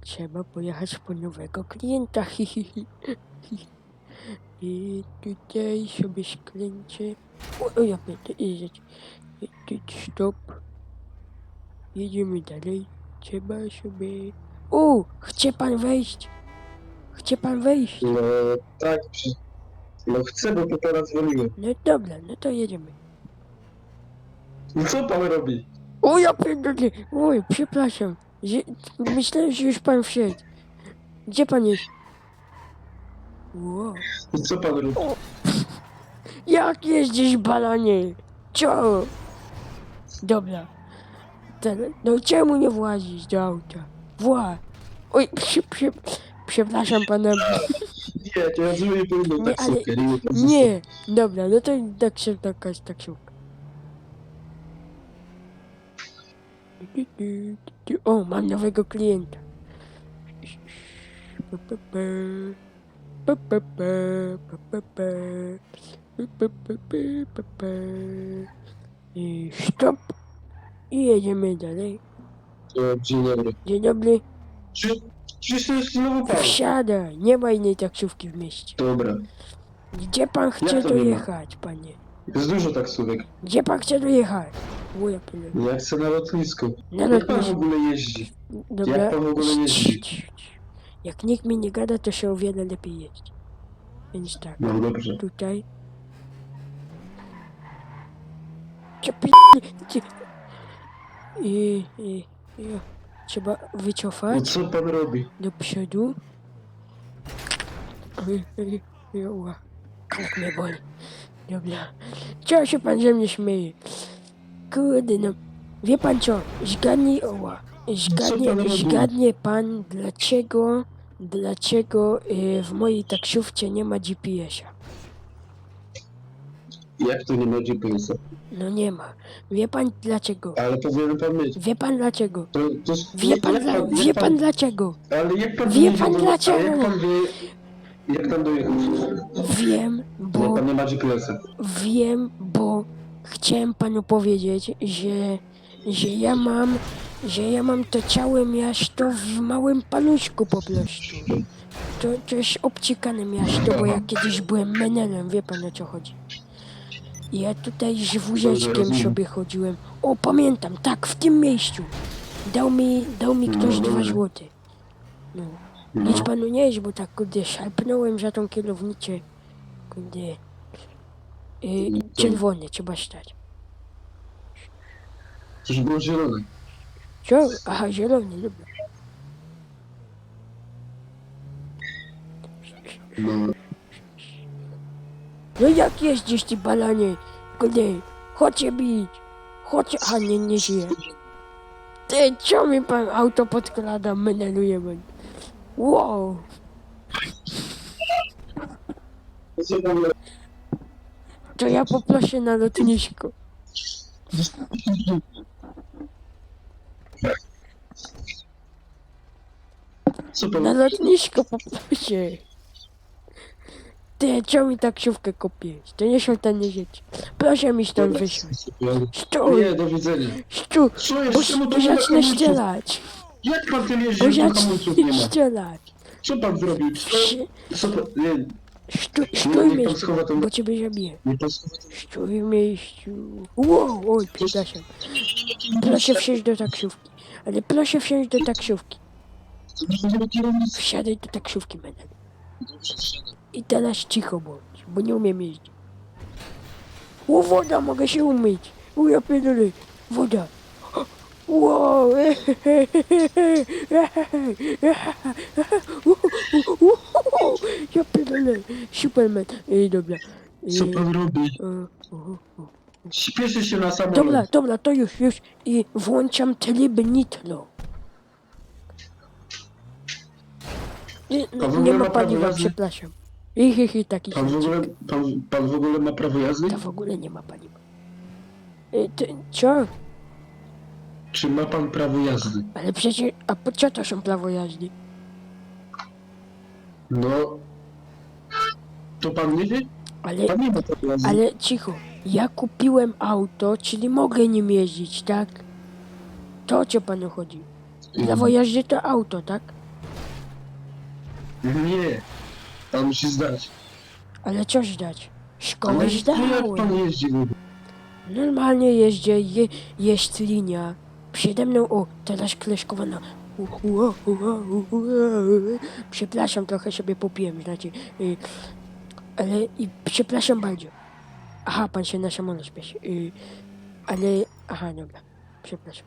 Trzeba pojechać po nowego klienta. hi, hi, hi. I tutaj sobie skręcę. O, ja będę jeździć. Stop. Jedziemy dalej. Trzeba sobie... O! Chce pan wejść? Chce pan wejść? No tak, przy- no chcę, bo to teraz dzwoniłem. No dobra, no to jedziemy. No co pan robi? O ja pierdolę! Oj, przepraszam. Że, myślałem, że już pan wszedł. Gdzie pan jest? Wow. Co pan robi? Jak jeździsz, balanie? Co? Dobra. Teraz, no czemu nie włazisz do auta? Wła. Oj, przy, przy, przepraszam pana. Nie, to ja dzwonię po inną Nie, taksówkę. ale- Nie, pan Nie. Dobra, no to tak się taka taksówka. O, mam nowego klienta. I Stop. I jedziemy dalej. Dzień dobry. Dzień dobry. Czy, czy to jest znowu pan? Wsiadaj. Nie ma innej taksówki w mieście. Dobra. Gdzie pan chce Jak to nie ma? dojechać, panie? Jest dużo taksówek. Gdzie pan chce dojechać? O, ja pierdolę. Ja chcę na lotnisko. Na Jak pan w ogóle jeździ? Dobra. Jak pan w ogóle jeździ? Jak nikt mi nie gada, to się o wiele lepiej jeździ. Więc tak, No dobrze. tutaj. Pi... cie- I, i, i, trzeba No wycofać co pan robi? do przodu. Jak mnie boli. Dobra. Czego się pan ze mnie śmieje? Kurde. Wie pan co? Zgadnij, oła. pan Zgadnie, zgadnie pan, dlaczego, dlaczego y, w mojej taksówce nie ma GPS-a. Jak to nie ma GPS-a? No nie ma. Wie pan dlaczego? Ale powinien pan mieć. Wie pan dlaczego? To, to, Wie pan, dla, jak wie pan dlaczego? Ale jak pan Wie pan do- dlaczego? Jak pan wie... Jak tam dojechać? Wiem, Bo bo pan nie ma GPS-a. Wiem, bo chciałem panu powiedzieć, że, że ja mam, że ja mam to całe miasto w małym paluszku po prostu. To, to jest obcikane miasto, bo ja kiedyś byłem menelem, wie pan o co chodzi. Ja tutaj z wózeczkiem sobie chodziłem. O, pamiętam, tak, w tym miejscu. Dał mi, dał mi ktoś No, dwa dobrze. złote. No. No. Nic panu nie jest, bo tak kurde szarpnąłem za tą kierownicę. Kurde. Y, czerwone trzeba stać. Coś było zielone. Co? Aha, zielony, dobra. No. No jak jeździsz ty balanie? Kurde, chodźcie bić. Chodźcie, a nie, nie żyje. Ty, co mi pan auto podkrada, meneluje. Wow. Co pan robi? To ja poproszę na lotnisko. Co pan Na lotnisko poproszę. Ty, co mi taksówkę kupiłeś? To nie są tanie rzeczy. Proszę mi stąd wysiąść. Stój, Nie, do widzenia. stój, Co bo? Czemu bo tu nie ma zacznę hamulców? strzelać. Jak pan tym Bo jeździ, że tu hamulców nie zacznę ma? strzelać. Co pan zrobił? Co, co pan... Nie, Stój, stój miejscu, tą... bo ciebie zabiję. Stój w miejscu. Wow, oj, przepraszam. Proszę wsiąść do taksówki. Ale proszę wsiąść do taksówki. Wsiadaj do taksówki, menel. I teraz cicho bądź, bo nie umiem jeździć. O, woda, mogę się umyć. O, ja pierdolę. Woda. Wow. Ja pierdolę. Superman. Ej, dobra. Co Ej, pan robi? e. Śpieszy się na samolot. Dobra, dobra, to już, już. I włączam tryb nitro. Nie, Pan w nie ogóle ma ma prawo paliwa, jazdy? przepraszam. I, hi, hi, taki Pan w ogóle, pan, pan w ogóle ma prawo jazdy? To w ogóle nie ma paliwa. Y, ty, co? Czy ma pan prawo jazdy? Ale przecież, a po co to są prawo jazdy? No... To pan nie wie? Ale, Pan nie ma prawa jazdy. ale cicho. Ja kupiłem auto, czyli mogę nim jeździć, tak? To o co panu chodzi? Mhm. Prawo jazdy to auto, tak? Nie. Pan musi zdać. Ale co zdać? Szkołę Ale no jak pan zdałem. jeździ w ogóle? Normalnie jeździę, je, jest linia. Przede mną, o, teraz kleszkowana. Przepraszam, trochę sobie popiłem, znaczy. Y, ale i przepraszam bardzo. Aha, pan się na samolot śpieszy. Y, ale, aha, dobra. Przepraszam.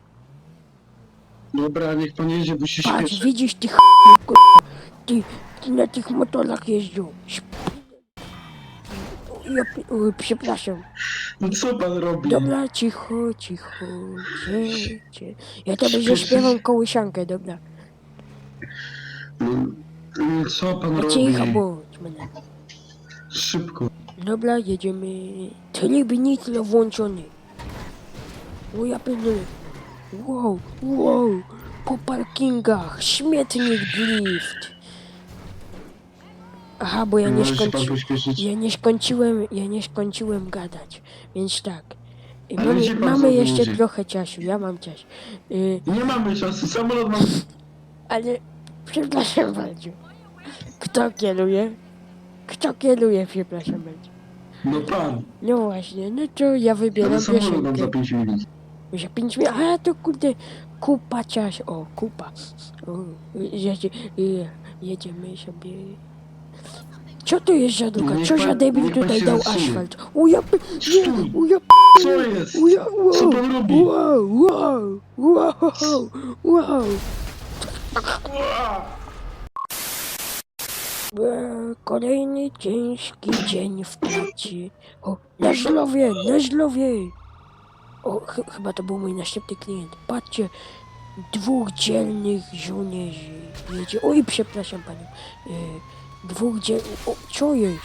Dobra, niech pan jedzie, bo się Patrz, śpieszy. widzisz tych ch... ty, ty na tych motorach. Śp- Ja, pi- o, przepraszam. No co pan robi? Dobra, cicho, cicho, cię, Ja to będzie śpiewam kołysiankę, dobra. No, no, co pan A robi? cicho bądź mnie. Szybko. Dobra, jedziemy. Tryb nitro włączony. O ja pierdolę. Wow, wow. Po parkingach, śmietnik drift. Aha, bo ja nie Może się pan skończyłem. pośpieszyć. Ja nie skończyłem, ja nie skończyłem gadać, więc tak. Y, Ale Mamy, pan jeszcze trochę czasu, ja mam czas. Y, Nie mamy czasu, samolot mam... ale przepraszam bardzo. Kto kieruje? Kto kieruje, przepraszam bardzo. No pan. No właśnie, no to ja wybieram Ale samolot mam za piosenkę. 5 minut. Za pięć minut, a to kurde, kupa czas, o, kupa. O, jedzie, y, jedziemy sobie. Co to jest za druga? Niech Co za pan- debil niech pan tutaj się dał asfalt? O ja, p- nie, Stój! Co jest? o ja, wow, Co pan robi? wow, wow, wow, wow. E, Kolejny ciężki dzień w pracy. O, na żlowie, na żlowie. O, ch chyba to był mój następny klient. Patrzcie, dwóch dzielnych żołnierzy jedzie. Oj, przepraszam panią. E, dwóch dzielnych... O, co jest?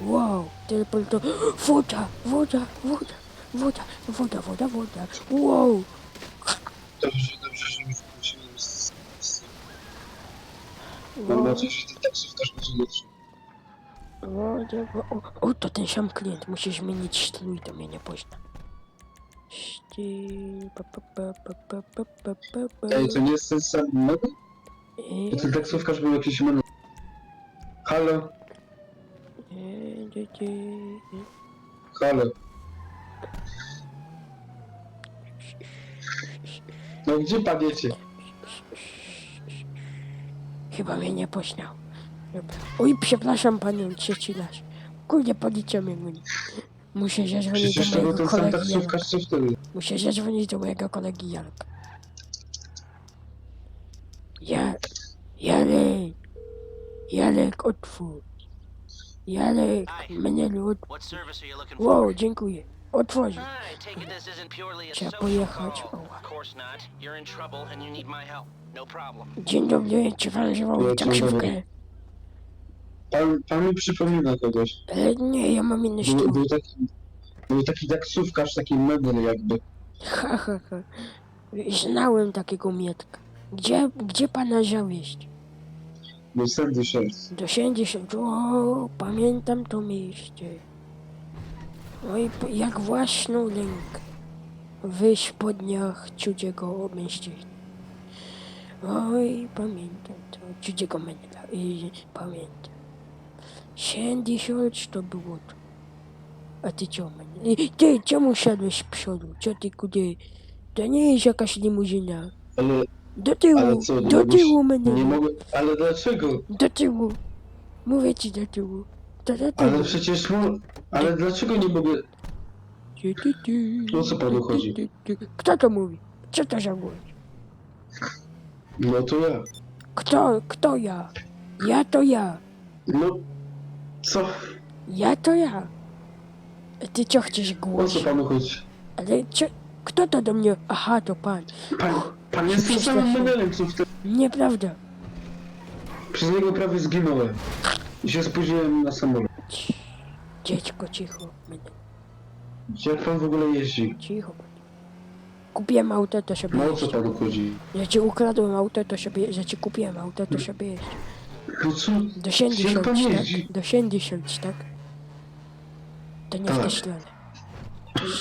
Wow, teleporto... Woda, woda, woda, woda, woda, woda, woda. Wow. Dobrze, dobrze, że mi wróciłem z... z... Mam wow. nadzieję, że ten taksówkarz będzie lepszy. Woda, wo- o, o, to ten sam klient. Musisz zmienić strój, to mnie nie pozna. Ści- pa, pa, pa, pa, pa, pa, pa, pa, pa. Ej, to nie jest ten sam model? E, Bo ten taksówkarz był jakiś model. Halo? Halo? No gdzie pan jedzie? Chyba mnie nie poznał. Dobra. Oj, przepraszam panią trzeci raz. Kurde, policja mnie goni. Muszę zadzwonić Przecież do to był mojego ten sam kolegi Janka. taksówkarz co wtedy. Muszę zadzwonić do mojego kolegi Janka. Ja... Janek! Janek, Jarek, otwórz. Jarek, mnie lud. Wow, dziękuję. Otworzył. Trzeba pojechać. Dzień dobry, czy pan wziął taksówkę? Pan, pan mi przypomina kogoś. E, nie, ja mam inny Był, sztuk. był taki, był taki taksówkarz, taki medal jakby. Ha, ha, ha. Znałem takiego Mietka. Gdzie, gdzie pana zawieść? Sandy Shores. Do 70. O, pamiętam to miejsce. Oj, p- jak własną rękę. W spodniach cudziego mężczyzny. Oj, pamiętam to. Cudziego mędla. I pamiętam. 70 to było to. A ty man? I Ty, czemu siadłeś z przodu? Co ty, kudy? To nie jest jakaś limuzyna. Ale Do Ale tyłu, co, do mogłeś- tyłu mnie. nie mogę... Ale dlaczego? Do tyłu. Mówię ci do tyłu. To do tyłu. Ale przecież mu... Ale dlaczego nie mogę... Ty, ty, ty. O co panu chodzi? Ty, ty, ty. Kto to mówi? Co to za głos? No to ja. Kto, kto ja? Ja to ja. No... Co? Ja to ja. A Ty co chcesz O co panu chodzi? Ale co? Kto to do mnie? Aha, to pan. Pan, pan jest tym samym modelem, co wtedy. Nieprawda. Przez niego prawie zginąłem. I się spóźniłem na samolot. Cii, Dziecko, cicho. Będę. Jak pan w ogóle jeździ? Cicho. będę. Kupiłem auto, to sobie No o co panu chodzi? Ja ci ukradłem auto, to sobie, że ci kupiłem auto, to sobie jeźdź. No co? Do 70, Jak pan jeździ? tak? Do 70, tak? To nie w Tak. stronę.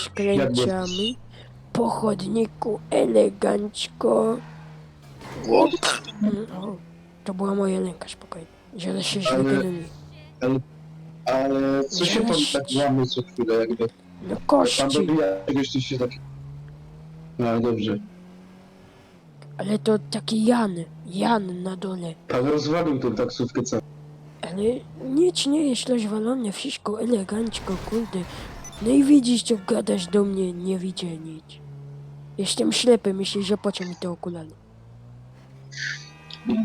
Skręcamy. Po chodniku elegancko. O, to była moja lęka, spokojnie. Zaraz się Ale- zregeneruje. Ale, ale co się pan tak łamie co chwilę, jakby No pan kości, dobija czegoś, to się tak... No dobrze. ale to taki Jan, Jan na dole. Pan rozwalił tą taksówkę całą. Ale nic nie jest rozwalone, wszystko elegancko, kurde. No i widzisz, co gadasz do mnie, nie widzę nic. Jestem ślepy, myślisz, że po co mi te okulary?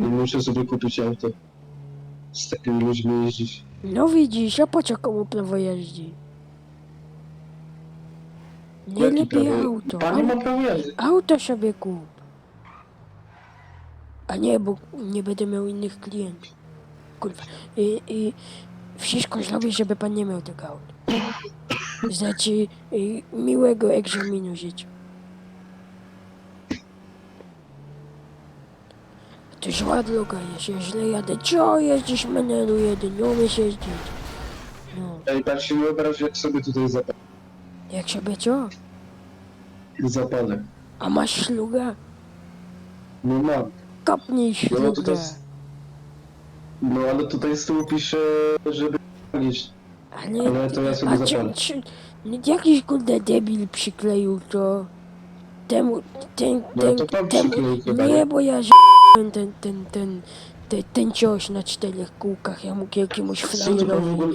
Muszę sobie kupić auto. Z takimi ludźmi jeździć. No widzisz, a po co komu prawo jeździ? Nie Jakie lepiej prawo? auto. Pan ma jazdy. Auto sobie kup. A nie, bo nie będę miał innych klientów. Kurwa. I, i wszystko zrobię, żeby pan nie miał tego auta. Znaczy, y, miłego egzaminu życia. To zła droga jest, ja źle jadę. Co jeździsz menelu jeden, nie umiesz jeździć. No, Ej, pan się nie jak sobie tutaj zap jak sobie co? zapalę. A masz śluga? No mam. Kopnij No, no to. No ale tutaj z tyłu pisze, żeby palić. Ale, Ale to ja sobie a czy, zapalę. czy, jakiś kurde debil przykleił to temu, ten, No ten, to pan temu, przykleił chyba, nie, nie? bo ja z***łem ten, ten, ten, ten, ten cios na czterech kółkach, ja mógł jakiemuś Co to pan w frajerowi. ogóle...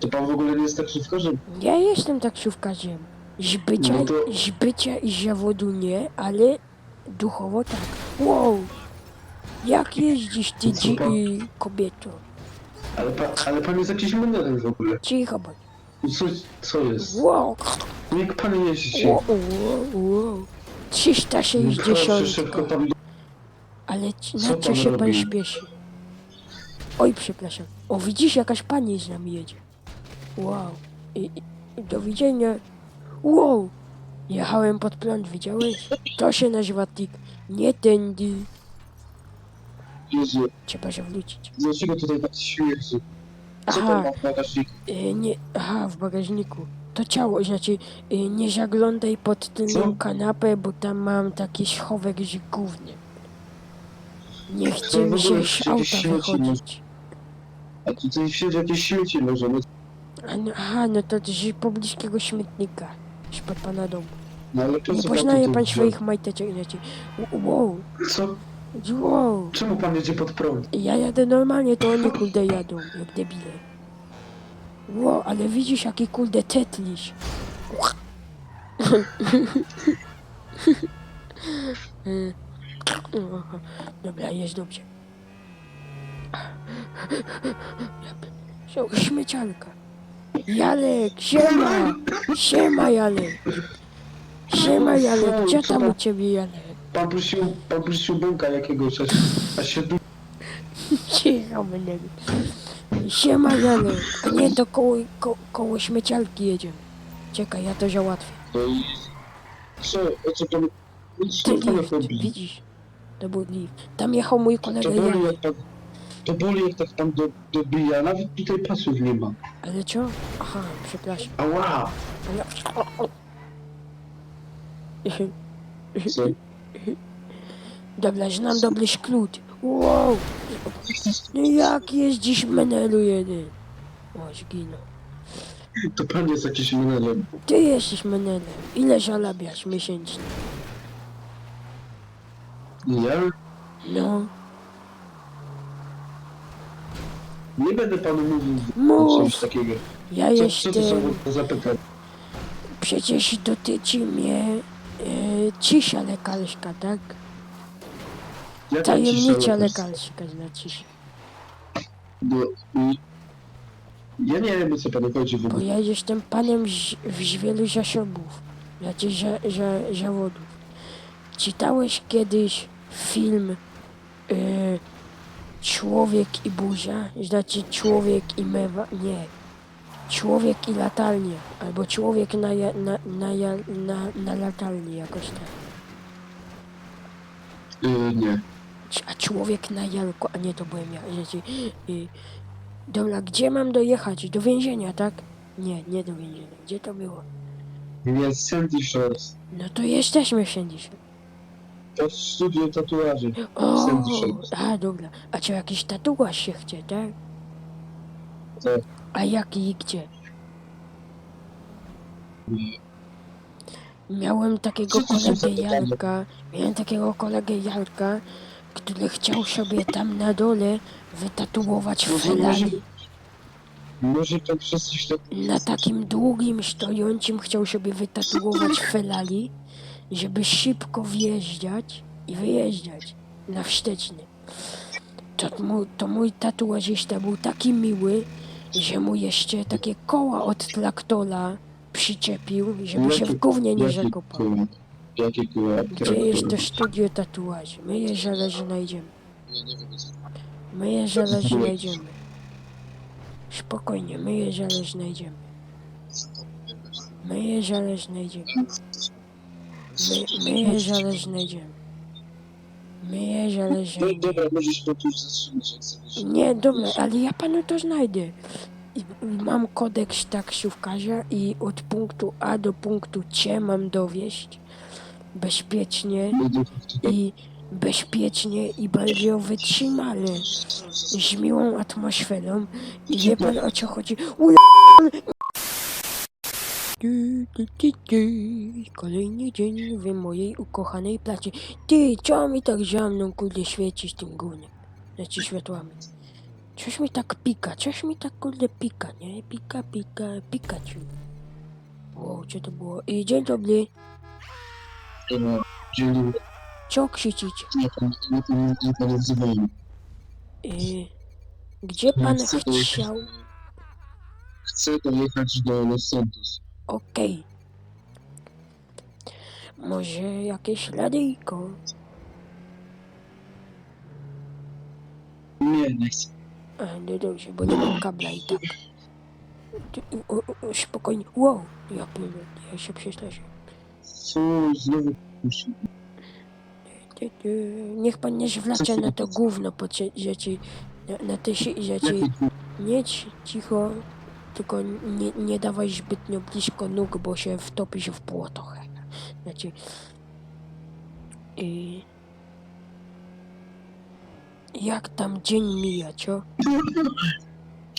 To pan w ogóle nie jest taksówkarzem? Ja jestem taksówkarzem. Z bycia, No to- z bycia i z zawodu nie, ale duchowo tak. Wow! Jak jeździsz ty Co dzi- i kobieto? Ale pan, ale pan jest jakiś menelem w ogóle. Cicho bądź. Co, co jest? Wow! Niech pan jeździ. Wow, wow, wow. No 360. szybko pan... Ale ci- Co na co pan się pan robi? śpieszy? Oj, przepraszam. O, widzisz, jakaś pani z nami jedzie. Wow. I, i do widzenia. Wow. Jechałem pod prąd, widziałeś? To się nazywa tik. Nie tędy. Jezu, Trzeba się wrócić. dlaczego tutaj tak śmierdzi? Co Aha, pan ma w bagażniku? y, nie, aha, w bagażniku. To ciało, znaczy y, nie zaglądaj pod tylną Co? kanapę, bo tam mam taki schowek z gównem. Nie chce w mi ogóle się z jakieś auta śmieci wychodzić. A tutaj siedzi jakieś śmieci może, no, A no, aha, no to z pobliskiego śmietnika. Spod pana domu. no ale Nie co pan poznaje pan swoich majteczek, znaczy. Wow, Co? Wow. Czemu pan jedzie pod prąd? Ja jadę normalnie, to oni kurde jadą, jak debile. Wow, ale widzisz jaki kurde tetliś. Dobra, jest dobrze. Są śmiecialka. Jalek, siema! Siema Jalek! Siema Jalek, gdzie tam u ciebie Jalek? Pan prosił, pan prosił bąka jakiegoś, aż, aż się du... Cicho mnie. Siema Janek, a nie to koło, ko, koło śmiecialki jedziemy. Czekaj, ja to załatwię. No i... Co? O co pan... Co Ty pan lift, robi? widzisz? To był lift. Tam jechał mój kolega To boli Janek. jak. To boli jak tak pan do, dobija, nawet tutaj pasów nie ma. Ale co? Aha, przepraszam. Ała! Ale... Co? Dobra, znam dobry skrót. Wow! No jak jeździsz menelu jeden? O, zginął. To pan jest jakiś menelem. Ty jesteś menelem. Ile zarabiasz miesięcznie? Ja? No, Nie będę panu mówił mów. czymś takiego. Ja Co, co jestem... są za pytania? Przecież dotyczy mnie cisza lekarska, tak? Jaka Tajemnicza cisza lekarska znaczy się. Bo, ja nie wiem o co panu chodzi w Bo ogóle. ja jestem panem z, z wielu zasobów, znaczy za, za, zawodów. Czytałeś kiedyś film e, Człowiek i burza? Znaczy Człowiek i mewa? Nie. Człowiek i latarnia. Albo Człowiek na, ja, na, na, ja, na, na latarni jakoś tak. Y, nie. A człowiek na jalku, a nie to byłem ja. Znaczy, y, dobra, gdzie mam dojechać? Do więzienia, tak? Nie, nie do więzienia. Gdzie to było? Jest Sandy Shores. No to jesteśmy wszędzie. To jest studio tatuaży. O, Sandy Shores. a dobra. A czy jakiś tatuaż się chce, tak? Tak. A jaki i gdzie? Miałem takiego kolegę? Jarka, miałem takiego kolegę Jarka, który chciał sobie tam na dole wytatuować Może- felali. Może to przez coś. Na takim długim, stojącym chciał sobie wytatuować felali, żeby szybko wjeżdżać i wyjeżdżać na wsteczny. To, mu, to mój tatuażysta był taki miły, że mu jeszcze takie koła od traktora przyczepił, żeby się w gównie nie zakopał. koła? Jakie koła? Gdzie jest to studio tatuaży? My je zaraz znajdziemy. My je zaraz znajdziemy. Spokojnie, my je zaraz znajdziemy. My je zaraz znajdziemy. My, my je zaraz znajdziemy. No dobra, możesz tu zatrzymać, jak chcesz. Nie, dobra, ale ja panu to znajdę. I- Mam kodeks taksówkarza i od punktu A do punktu C mam dowieść bezpiecznie i bezpiecznie i bardzo wytrzymale z miłą atmosferą i wie pan o co chodzi. Kolejny dzień w mojej ukochanej placie. Ty, co mi tak za mną kurde świecisz tym gównem? Znaczy światłami. Coś mi tak pika, coś mi tak kurde pika, nie? Pika, pika, Pikachu. Wow, co to było? I dzień dobry, Dzień dobry. co pan odzywałem. Y, gdzie pan chciał? Chcę dojechać do Los Santos. Okej. Może jakieś radyjko? Nie, nie chcę. A, no dobrze, bo nie mam kabla i tak. Ty, o, o, o, spokojnie. Wow, ja pierdolę, ja się przestraszyłem. Co znowu musi... Ty, ty, Niech pan nie zwraca na to gówno po cie- rzeczy, na, na te się- rzeczy. Jaki tu... Nie ci- cicho, tylko nie, nie dawaj zbytnio blisko nóg, bo się wtopisz w błoto. Znaczy... I... Jak tam dzień mija?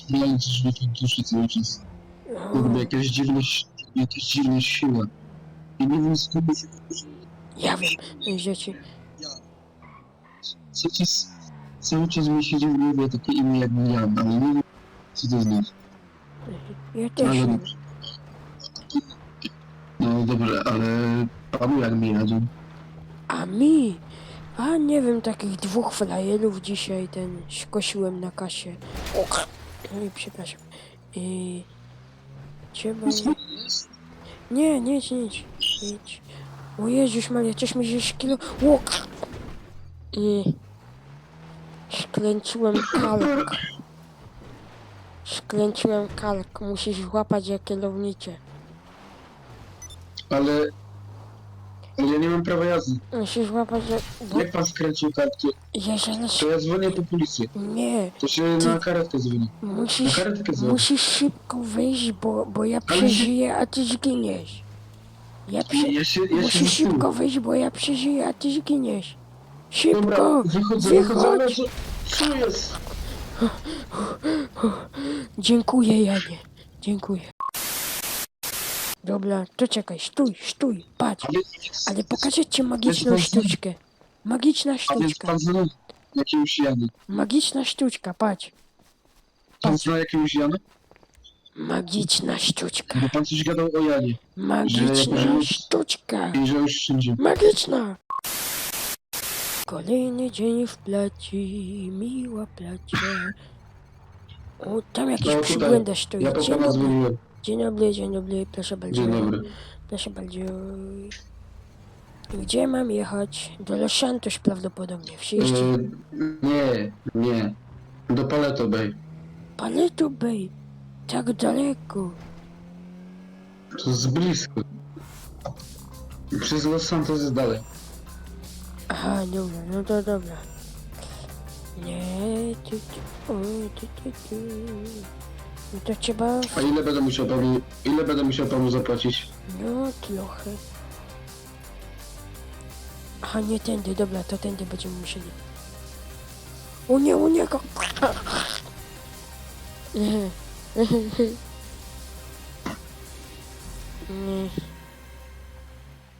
Miałem coś w tej duszy cały czas. Kurde, jakaś dziwna, jakaś dziwna siła. I nie wiem skąd się... ja wiem, rzeczy. Cały czas, cały czas mi siedzi w głowie takie imię jak Jan, ale nie wiem co to znaczy. Ja też Ale... wiem. No dobra, ale panu jak mi radzą? A mi? A nie wiem, takich dwóch frajerów dzisiaj ten skosiłem na kasie. O, Oj, przepraszam. I... Trzeba... Nie, nie, nic. nic. O Jezus Maria, coś mi się szkilo... Łok! I... Skręciłem kalk. Skręciłem kalk. Musisz złapać jak kierownicę. Ale... Ja nie mam prawa jazdy. Musisz złapać jak... Bo Jak pan skręcił ja zaraz... to ja dzwonię po policję. Nie, To się na karetkę dzwoni. Na musisz... karetkę dzwoni. Musisz szybko wyjść, bo, bo ja przeżyję, a ty zginiesz. Ja prze... Ja się, ja Musisz szybko wyjść, bo ja przeżyję, a ty zginiesz. Szybko! Dobra, wychodzę, wychodzę. wychodź! Co, co jest? Dziękuję, Janie. Dziękuję. Dobra, to czekaj, stój, stój, patrz. Ale, pokażę ci magiczną sztuczkę. Magiczna sztuczka. jakiegoś Jana? Magiczna sztuczka, patrz. Pan zna jakiegoś Jana? Magiczna sztuczka. Bo pan coś gadał o Janie. Magiczna że- sztuczka. I że już wszędzie. Magiczna! Kolejny dzień w placi, miła placie. O, tam jakiś No, przybłęda stoi. Ja Dzień dobry, dzień dobry, dzień dobry, proszę bardzo. Dzień dobry. Proszę bardzo. Gdzie mam jechać? Do Los Santos prawdopodobnie. Wszyscy. E, nie, nie. Do Paleto Bay. Paleto Bay. Tak daleko. To jest blisko. Przez Los Santos jest dalej. Aha, dobra, no to dobra. Nie, ty, ty, o, ty, ty, ty. No to trzeba... A ile będę musiał panu, ile będę musiał panu zapłacić? No, trochę. Aha, nie tędy, dobra, to tędy będziemy musieli. O nie, u niego! Nie. Nie.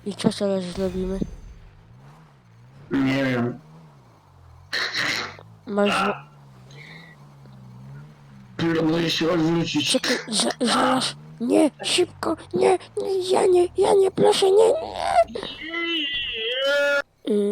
I co teraz zrobimy? Wiem. Masz... wo- Próbuję się odwrócić. Czekaj, za, zaraz. Nie, szybko, nie, nie, ja nie, ja nie, proszę, nie, nie. Y,